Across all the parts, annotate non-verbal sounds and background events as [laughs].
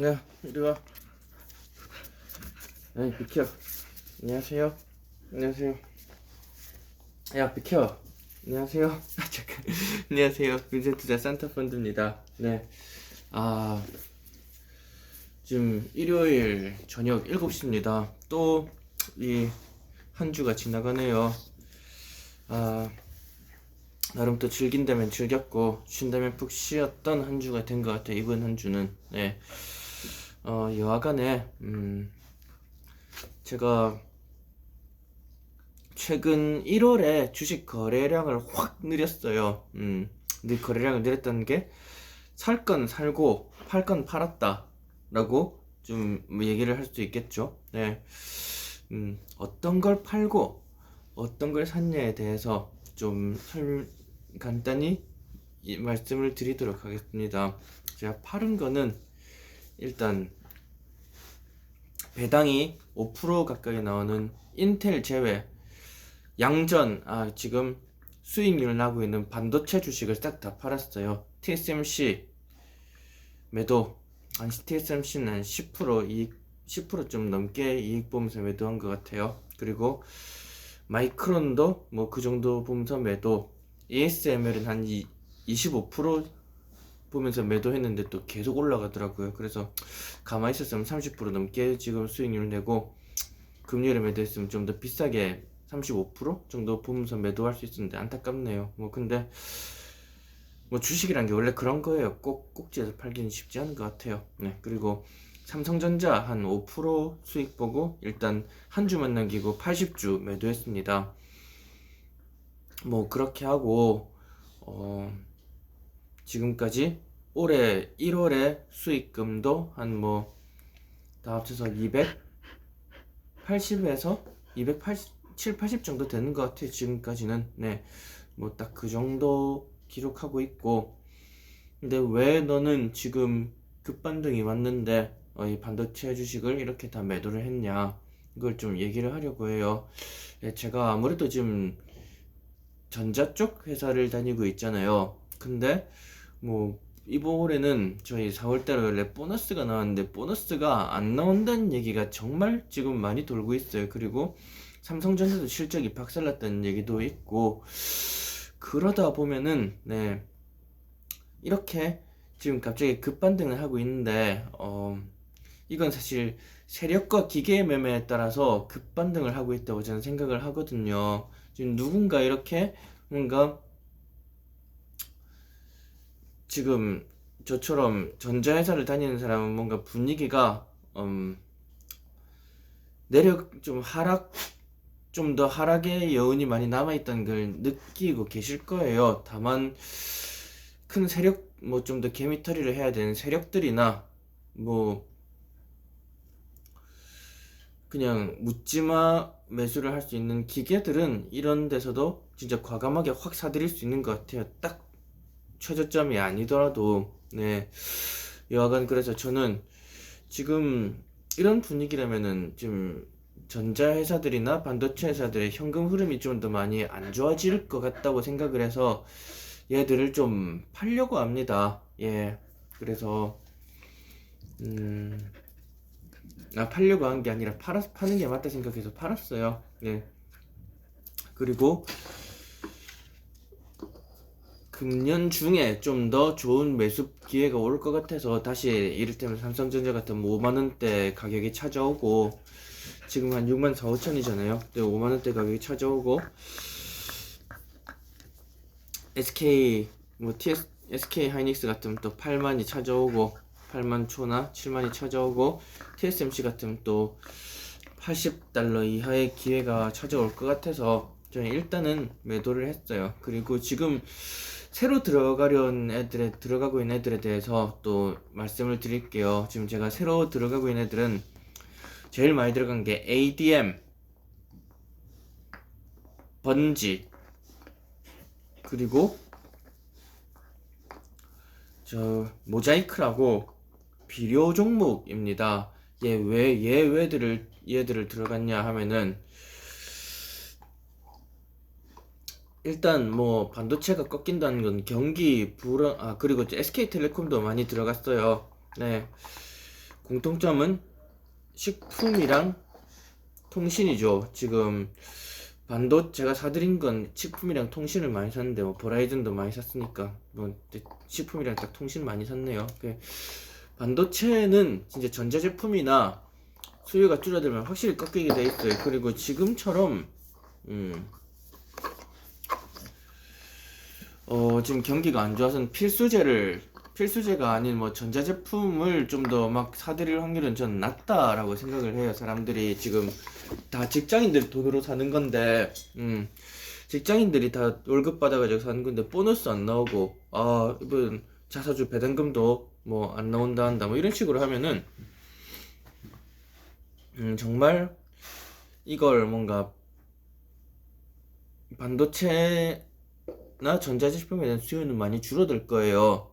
야, 이리 와. 아이, 비켜. 안녕하세요. 안녕하세요. 야, 비켜. 안녕하세요. [laughs] 아, 잠깐. 안녕하세요. 빈센트자 산타펀드입니다. 네. 아, 지금 일요일 저녁 7시입니다. 또, 이, 한 주가 지나가네요. 아, 나름 또 즐긴다면 즐겼고, 쉰다면 푹 쉬었던 한 주가 된 것 같아요. 이번 한 주는. 네. 어, 여하간에, 음, 제가 최근 1월에 주식 거래량을 확 늘렸어요. 음, 늘 거래량을 늘렸다는 게 살 건 살고 팔 건 팔았다. 라고 좀뭐 얘기를 할수 있겠죠. 네. 음, 어떤 걸 팔고 어떤 걸 샀냐에 대해서 좀 설, 간단히 이 말씀을 드리도록 하겠습니다. 제가 팔은 거는 일단 배당이 5% 가까이 나오는 인텔 제외 양전 아 지금 수익률 나고 있는 반도체 주식을 싹다 팔았어요. TSMC 매도 한 TSMC는 한10% 이익 10%좀 넘게 이익 보면서 매도한 것 같아요. 그리고 마이크론도 뭐 그 정도 보면서 매도 ASML은 한 25% 보면서 매도했는데 또 계속 올라가더라고요. 그래서 가만히 있었으면 30% 넘게 지금 수익률 내고 금요일에 매도했으면 좀 더 비싸게 35% 정도 보면서 매도할 수 있었는데 안타깝네요. 뭐 근데 뭐 주식이란 게 원래 그런 거예요. 꼭 꼭지에서 팔기는 쉽지 않은 것 같아요. 네 그리고 삼성전자 한 5% 수익 보고 일단 한 주만 남기고 80주 매도했습니다. 뭐 그렇게 하고 어 지금까지 올해 1월에 수익금도 한 뭐 다 합쳐서 280에서 287, 80 정도 되는 것 같아요. 지금까지는 네, 뭐 딱 그 정도 기록하고 있고 근데 왜 너는 지금 급반등이 왔는데 어, 이 반도체 주식을 이렇게 다 매도를 했냐 이걸 좀 얘기를 하려고 해요. 예, 제가 아무래도 지금 전자 쪽 회사를 다니고 있잖아요. 근데 뭐 이번 올해는 저희 4월달에 원래 보너스가 나왔는데 보너스가 안 나온다는 얘기가 정말 지금 많이 돌고 있어요. 그리고 삼성전자도 실적이 박살났다는 얘기도 있고 그러다 보면은 네 이렇게 지금 갑자기 급반등을 하고 있는데 어 이건 사실 세력과 기계 매매에 따라서 급반등을 하고 있다고 저는 생각을 하거든요. 지금 누군가 이렇게 뭔가 지금 저처럼 전자회사를 다니는 사람은 뭔가 분위기가 음, 내력 좀 하락 좀 더 하락의 여운이 많이 남아 있다는 걸 느끼고 계실 거예요. 다만 큰 세력 뭐 좀 더 개미털이를 해야 되는 세력들이나 뭐 그냥 묻지마 매수를 할 수 있는 기계들은 이런 데서도 진짜 과감하게 확 사들일 수 있는 것 같아요. 딱 최저점이 아니더라도 네 여하간 그래서 저는 지금 이런 분위기라면은 좀 전자회사들이나 반도체 회사들의 현금 흐름이 좀 더 많이 안 좋아질 것 같다고 생각을 해서 얘들을 좀 팔려고 합니다. 예 그래서 음. 아, 팔려고 한 게 아니라 팔았, 파는 게 맞다 생각해서 팔았어요. 네. 그리고 금년 중에 좀 더 좋은 매수 기회가 올 것 같아서 다시 이를테면 삼성전자 같은 뭐 5만 원대 가격이 찾아오고 지금 한 6만 4, 5천이잖아요. 네, 5만 원대 가격이 찾아오고 SK 뭐 TS SK 하이닉스 같으면 또 8만이 찾아오고 8만 초나 7만이 찾아오고 TSMC 같으면 또 80달러 이하의 기회가 찾아올 것 같아서 저는 일단은 매도를 했어요. 그리고 지금 새로 들어가려는 애들에 들어가고 있는 애들에 대해서 또 말씀을 드릴게요. 지금 제가 새로 들어가고 있는 애들은 제일 많이 들어간 게 ADM, 번지, 그리고 저 모자이크라고 비료 종목입니다. 얘 왜 얘 왜들을 얘들을 들어갔냐 하면은 일단 뭐 반도체가 꺾인다는 건 경기 불안 아 그리고 SK텔레콤도 많이 들어갔어요. 네. 공통점은 식품이랑 통신이죠. 지금 반도 제가 사드린 건 식품이랑 통신을 많이 샀는데 뭐 버라이즌도 많이 샀으니까 뭐 식품이랑 딱 통신 많이 샀네요. 그 반도체는 진짜 전자 제품이나 수요가 줄어들면 확실히 꺾이게 돼 있어요. 그리고 지금처럼 음. 어, 지금 경기가 안 좋아서는 필수제를 필수제가 아닌 뭐 전자제품을 좀 더 막 사들일 확률은 전 낮다라고 생각을 해요. 사람들이 지금 다 직장인들 돈으로 사는 건데, 음, 직장인들이 다 월급 받아가지고 사는 건데 보너스 안 나오고, 아 이번 자사주 배당금도 뭐 안 나온다 한다 뭐 이런 식으로 하면은, 음 정말 이걸 뭔가 반도체 나 전자제품에 대한 수요는 많이 줄어들 거예요.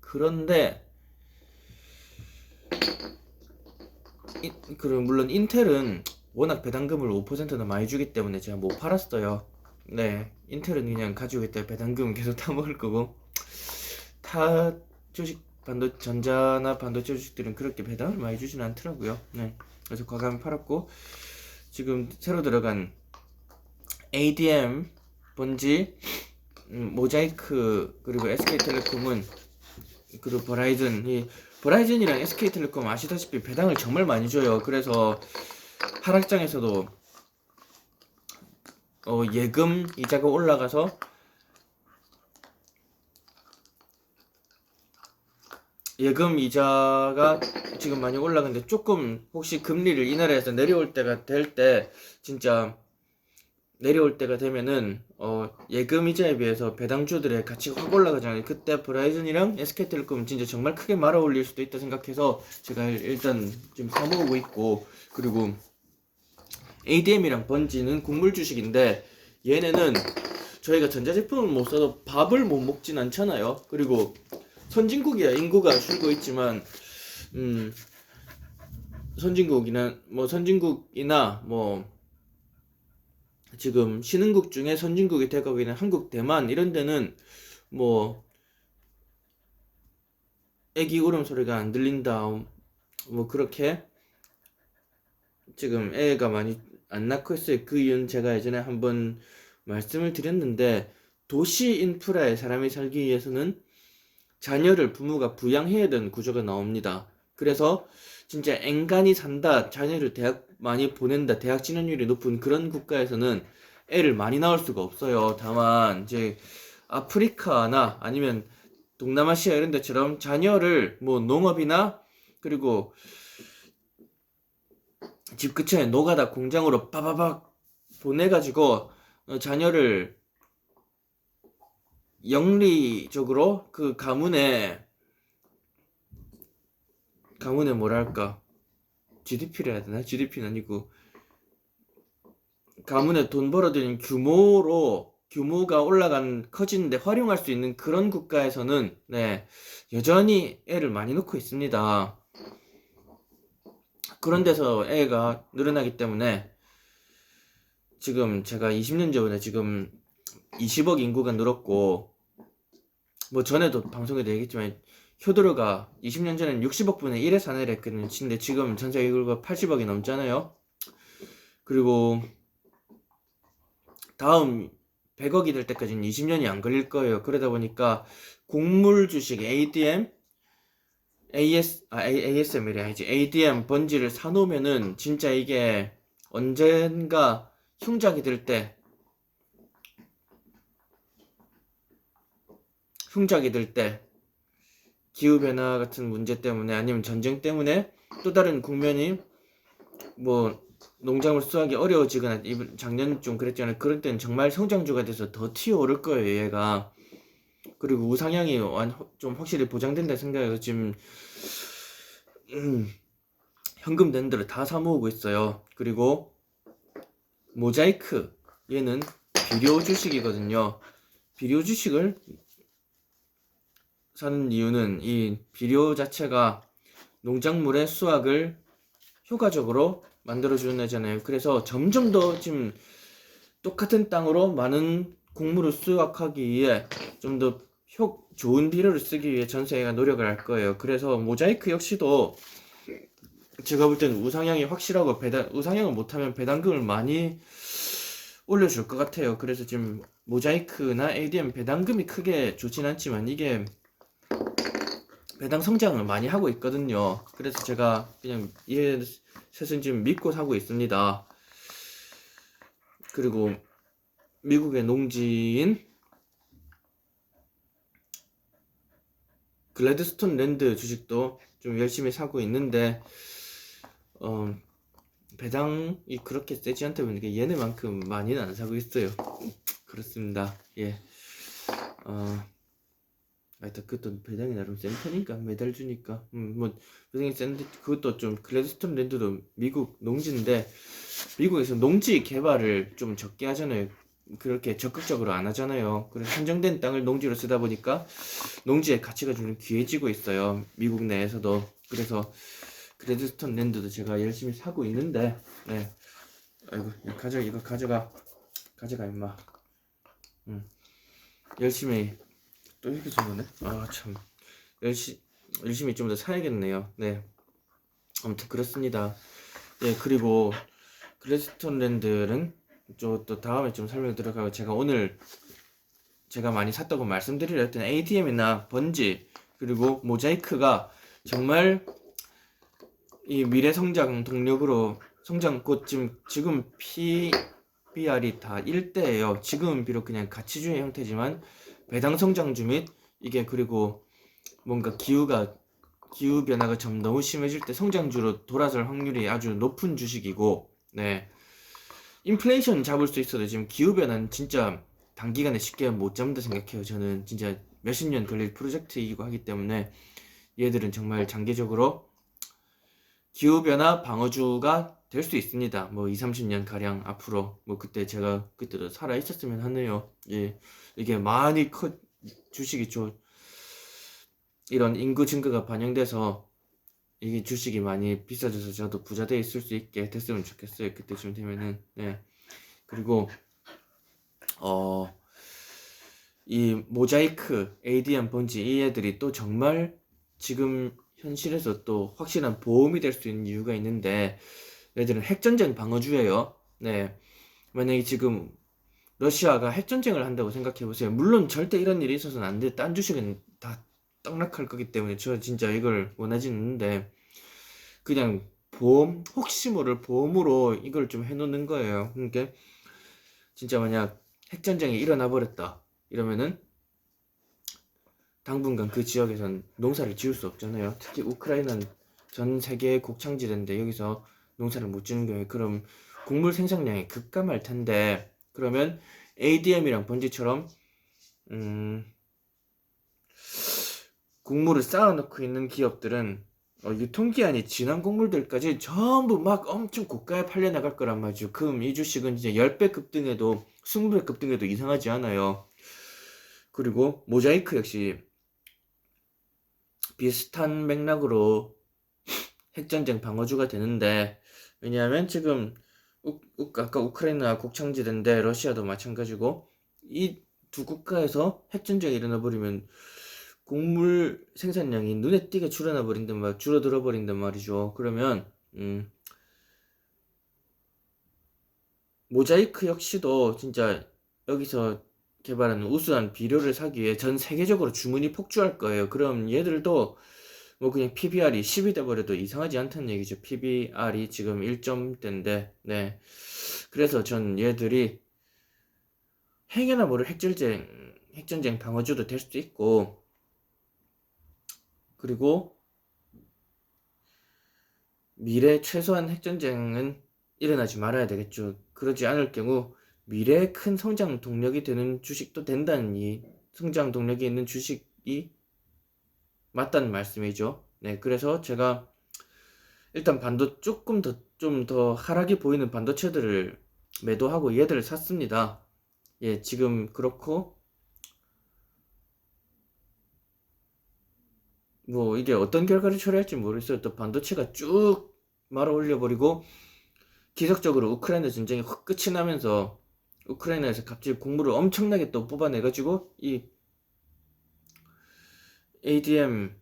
그런데 이, 그럼 물론 인텔은 워낙 배당금을 5%나 많이 주기 때문에 제가 못 팔았어요. 네, 인텔은 그냥 가지고 있다 배당금 계속 타 먹을 거고 타 주식 반도 전자나 반도체 주식들은 그렇게 배당을 많이 주진 않더라고요. 네, 그래서 과감히 팔았고 지금 새로 들어간 ADM 번지 음, 모자이크 그리고 SK텔레콤은 그리고 버라이즌 이 버라이즌이랑 SK텔레콤 아시다시피 배당을 정말 많이 줘요. 그래서 하락장에서도 어, 예금 이자가 올라가서 예금 이자가 지금 많이 올라가는데 조금 혹시 금리를 인하해서 내려올 때가 될 때 진짜 내려올 때가 되면은 어 예금 이자에 비해서 배당주들의 가치가 확 올라가잖아요. 그때 브라이즌이랑 SK텔레콤 진짜 정말 크게 말아 올릴 수도 있다 생각해서 제가 일단 지금 사모으고 있고 그리고 ADM이랑 번지는 국물 주식인데 얘네는 저희가 전자제품을 못 사도 밥을 못 먹진 않잖아요. 그리고 선진국이야 인구가 줄고 있지만 음 선진국이나 뭐 선진국이나 뭐 지금 신흥국 중에 선진국이 돼가고 있는 한국, 대만 이런 데는 뭐 애기 울음소리가 안 들린다 뭐 그렇게 지금 애가 많이 안 낳고 있어요. 그 이유는 제가 예전에 한번 말씀을 드렸는데 도시 인프라에 사람이 살기 위해서는 자녀를 부모가 부양해야 되는 구조가 나옵니다. 그래서 진짜 앵간히 산다, 자녀를 대학 많이 보낸다, 대학 진학률이 높은 그런 국가에서는 애를 많이 낳을 수가 없어요. 다만 이제 아프리카나 아니면 동남아시아 이런 데처럼 자녀를 뭐 농업이나 그리고 집 근처에 노가다 공장으로 빠바박 보내가지고 어, 자녀를 영리적으로 그 가문에 가문에 뭐랄까 GDP를 해야 되나? GDP는 아니고 가문에 돈 벌어들이는 규모로 규모가 올라간 커지는데 활용할 수 있는 그런 국가에서는 네 여전히 애를 많이 놓고 있습니다. 그런 데서 애가 늘어나기 때문에 지금 제가 20년 전에 지금 20억 인구가 늘었고 뭐 전에도 방송에도 얘기했지만 효도르가 20년 전엔 60억 분의 1에 산해를 했거든요. 근데 지금 전 세계 인구가 80억이 넘잖아요. 그리고 다음 100억이 될 때까지는 20년이 안 걸릴 거예요. 그러다 보니까 곡물 주식 ADM AS 아 ASM이래 아니지 ADM 번지를 사놓으면은 진짜 이게 언젠가 흉작이 될 때 흉작이 될때 기후 변화 같은 문제 때문에 아니면 전쟁 때문에 또 다른 국면이 뭐 농작물 수확이 어려워지거나 이번 작년 좀 그랬잖아요. 그럴 때는 정말 성장주가 돼서 더 튀어오를 거예요, 얘가. 그리고 우상향이 완- 좀 확실히 보장된다 생각해서 지금 음, 현금 된 대로 다 사모으고 있어요. 그리고 모자이크 얘는 비료 주식이거든요. 비료 주식을 사는 이유는 이 비료 자체가 농작물의 수확을 효과적으로 만들어주는 애잖아요. 그래서 점점 더 지금 똑같은 땅으로 많은 곡물을 수확하기 위해 좀더 효, 좋은 비료를 쓰기 위해 전 세계가 노력을 할 거예요. 그래서 모자이크 역시도 제가 볼 때는 우상향이 확실하고 배당 우상향을 못하면 배당금을 많이 올려줄 것 같아요. 그래서 지금 모자이크나 ADM 배당금이 크게 좋진 않지만 이게 배당 성장을 많이 하고 있거든요. 그래서 제가 그냥 얘 셋은 지금 믿고 사고 있습니다. 그리고 미국의 농지인 글래드스톤 랜드 주식도 좀 열심히 사고 있는데 어, 배당이 그렇게 세지 않다 보니까 얘네만큼 많이는 안 사고 있어요. 그렇습니다. 예. 어, 하여튼 그것도 배당이 나름 센 편이니까 매달 주니까 음, 뭐 배당이 센데 그것도 좀 글래드스톤 랜드도 미국 농지인데 미국에서 농지 개발을 좀 적게 하잖아요. 그렇게 적극적으로 안 하잖아요. 그래서 한정된 땅을 농지로 쓰다 보니까 농지의 가치가 좀 귀해지고 있어요. 미국 내에서도. 그래서 그레드스톤 랜드도 제가 열심히 사고 있는데, 네. 아이고, 이거 가져, 이거 가져가. 가져가, 임마. 응. 열심히, 또 이렇게 준 거네? 아, 참. 열심히, 열심히 좀 더 사야겠네요. 네. 아무튼 그렇습니다. 예, 그리고 그레드스톤 랜드는 또, 또 다음에 좀 설명 들어가고 제가 오늘 제가 많이 샀다고 말씀드리려 했던 ATM이나 번지 그리고 모자이크가 정말 이 미래 성장 동력으로 성장 곧 지금 지금 PBR이 다 1대예요. 지금은 비록 그냥 가치주의 형태지만 배당 성장주 및 이게 그리고 뭔가 기후가 기후 변화가 좀 너무 심해질 때 성장주로 돌아설 확률이 아주 높은 주식이고 네. 인플레이션 잡을 수 있어도 지금 기후 변화는 진짜 단기간에 쉽게 못 잡는다 생각해요. 저는 진짜 몇십 년 걸릴 프로젝트이고 하기 때문에 얘들은 정말 장기적으로 기후 변화 방어주가 될 수 있습니다. 뭐 2, 30년 가량 앞으로 뭐 그때 제가 그때도 살아 있었으면 하네요. 예. 이게 많이 커 주식이 좀 이런 인구 증가가 반영돼서 이게 주식이 많이 비싸져서 저도 부자 돼 있을 수 있게 됐으면 좋겠어요. 그때쯤 되면은 네. 그리고 어 이 모자이크, ADM 번지 이 애들이 또 정말 지금 현실에서 또 확실한 보험이 될 수 있는 이유가 있는데 얘들은 핵전쟁 방어주예요. 네. 만약에 지금 러시아가 핵전쟁을 한다고 생각해 보세요. 물론 절대 이런 일이 있어서는 안 돼. 딴 주식은 다 떡락할 거기 때문에 저 진짜 이걸 원하지는 않는데 그냥 보험 혹시 모를 보험으로 이걸 좀 해놓는 거예요. 그러니까 진짜 만약 핵전쟁이 일어나 버렸다 이러면은 당분간 그 지역에선 농사를 지을 수 없잖아요. 특히 우크라이나는 전 세계의 곡창지대인데 여기서 농사를 못 지는 경우에 그럼 곡물 생산량이 급감할 텐데 그러면 ADM이랑 번지처럼 음 곡물을 쌓아놓고 있는 기업들은 어, 유통기한이 지난 곡물들까지 전부 막 엄청 고가에 팔려나갈 거란 말이죠. 그럼 이 주식은 이제 10배 급등해도 20배 급등해도 이상하지 않아요. 그리고 모자이크 역시 비슷한 맥락으로 핵전쟁 방어주가 되는데 왜냐하면 지금 우, 우, 아까 우크라이나 곡창지대인데 러시아도 마찬가지고 이 두 국가에서 핵전쟁이 일어나 버리면 곡물 생산량이 눈에 띄게 줄어나 버린단 말, 줄어들어 버린단 말이죠. 그러면 음, 모자이크 역시도 진짜 여기서 개발하는 우수한 비료를 사기 위해 전 세계적으로 주문이 폭주할 거예요. 그럼 얘들도 뭐 그냥 PBR이 10이 돼버려도 이상하지 않다는 얘기죠. PBR이 지금 1점대인데, 네. 그래서 전 얘들이 핵이나 모를 핵전쟁, 핵전쟁 방어주도 될 수도 있고, 그리고 미래 최소한 핵전쟁은 일어나지 말아야 되겠죠. 그러지 않을 경우 미래의 큰 성장 동력이 되는 주식도 된다는 이 성장 동력이 있는 주식이 맞다는 말씀이죠. 네, 그래서 제가 일단 반도 조금 더좀더 하락이 보이는 반도체들을 매도하고 얘들을 샀습니다. 예, 지금 그렇고 뭐 이게 어떤 결과를 초래할지 모르겠어요. 또 반도체가 쭉 말아 올려버리고 기적적으로 우크라이나 전쟁이 확 끝이 나면서 우크라이나에서 갑자기 곡물을 엄청나게 또 뽑아내가지고 이 ADM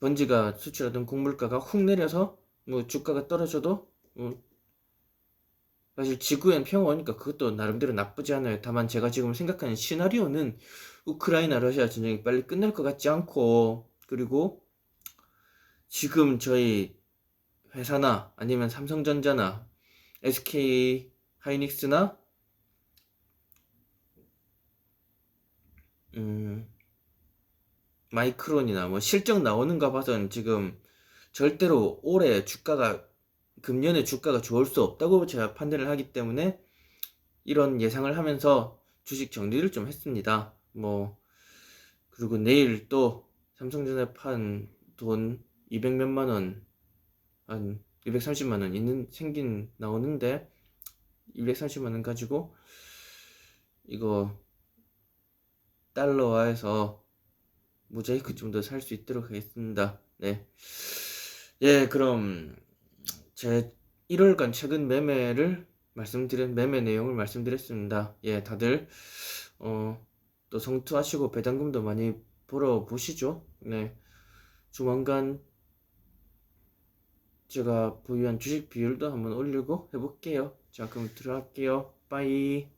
번지가 수출하던 곡물가가 훅 내려서 뭐 주가가 떨어져도 뭐 사실 지구엔 평화니까 그것도 나름대로 나쁘지 않아요. 다만 제가 지금 생각하는 시나리오는 우크라이나 러시아 전쟁이 빨리 끝날 것 같지 않고 그리고 지금 저희 회사나 아니면 삼성전자나 SK 하이닉스나 음 마이크론이나 뭐 실적 나오는가 봐서는 지금 절대로 올해 주가가 금년에 주가가 좋을 수 없다고 제가 판단을 하기 때문에 이런 예상을 하면서 주식 정리를 좀 했습니다. 뭐 그리고 내일 또 삼성전자 판 돈 200 몇만 원, 한 230만 원 있는 생긴 나오는데 230만 원 가지고 이거 달러화해서 모자이크 좀 더 살 수 있도록 하겠습니다. 네. 예, 그럼 제 1월간 최근 매매를 말씀드린 매매 내용을 말씀드렸습니다. 예, 다들 어, 또 성투하시고 배당금도 많이 벌어 보시죠. 네. 조만간 제가 보유한 주식 비율도 한번 올리고 해볼게요. 자, 그럼 들어갈게요. 빠이.